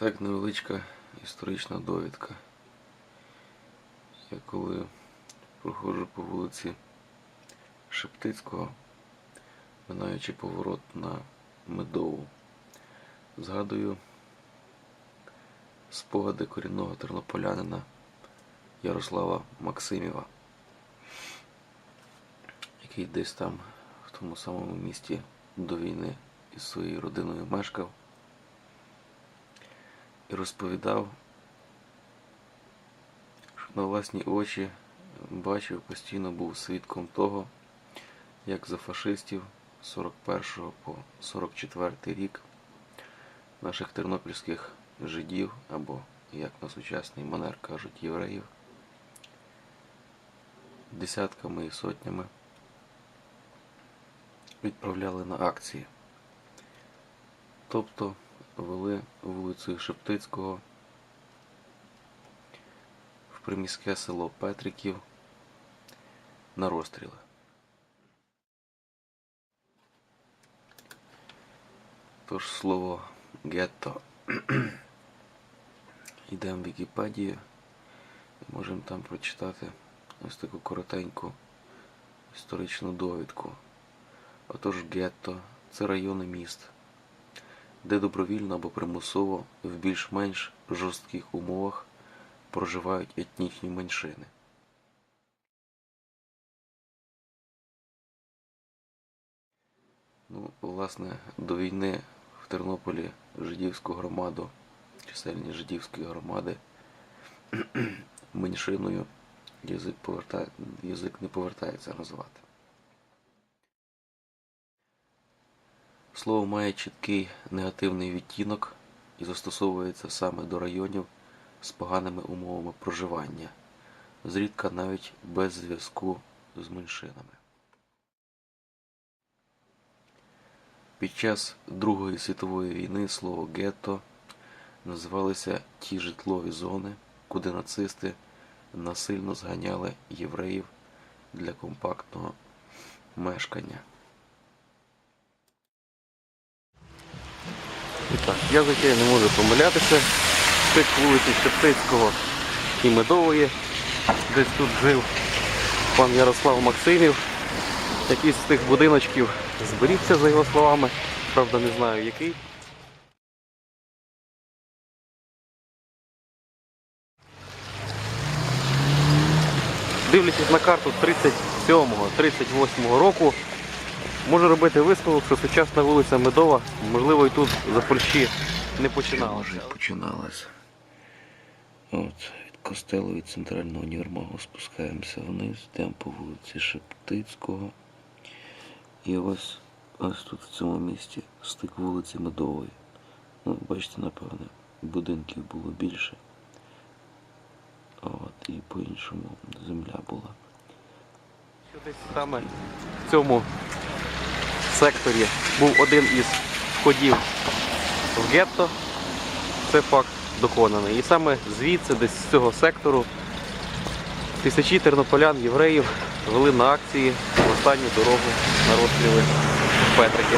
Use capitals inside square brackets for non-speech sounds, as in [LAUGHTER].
Так, невеличка історична довідка. Я коли проходжу по вулиці Шептицького, минаючи поворот на Медову, згадую спогади корінного тернополянина Ярослава Максимєва, який десь там в тому самому місті до війни із своєю родиною мешкав і розповідав, що на власні очі бачив, постійно був свідком того, як за фашистів з 41 по 44 рік наших тернопільських жидів, або, як на сучасний манер кажуть, євреїв, десятками і сотнями відправляли на акції. Тобто вели вулицею Шептицького в приміське село Петриків на розстріли. Тож слово гетто. Йдемо в Вікіпедію і можемо там прочитати ось таку коротеньку історичну довідку. Отож, гетто це райони міст, де добровільно або примусово в більш-менш жорстких умовах проживають етнічні меншини. Ну, власне, до війни в Тернополі жидівську громаду, чисельність жидівської громади [CLEARS THROAT] меншиною язик, повертає, язик не повертається назвати. Слово має чіткий негативний відтінок і застосовується саме до районів з поганими умовами проживання, зрідка навіть без зв'язку з меншинами. Під час Другої світової війни слово гетто називалися ті житлові зони, куди нацисти насильно зганяли євреїв для компактного мешкання. Так, я звичайно не можу помилятися. Стик вулиці Шептицького і Медової. Десь тут жив пан Ярослав Максимів. Якийсь з тих будиночків зберігся, за його словами. Правда, не знаю який. Дивлячись на карту 37-38 року, можу робити висновок, що сучасна вулиця Медова, можливо, і тут за Польщі не починалася. починалася. От, від костелу від центрального універмагу спускаємося вниз, йдемо по вулиці Шептицького. І ось ось тут в цьому місті стик вулиці Медової. Ну, бачите, напевне, будинків було більше. От, і по-іншому земля була. Десь саме в цьому секторі був один із входів в гетто. Це факт доконаний. І саме звідси, десь з цього сектору, тисячі тернополян, євреїв вели на акції в останню дорогу на розстріли Петрики.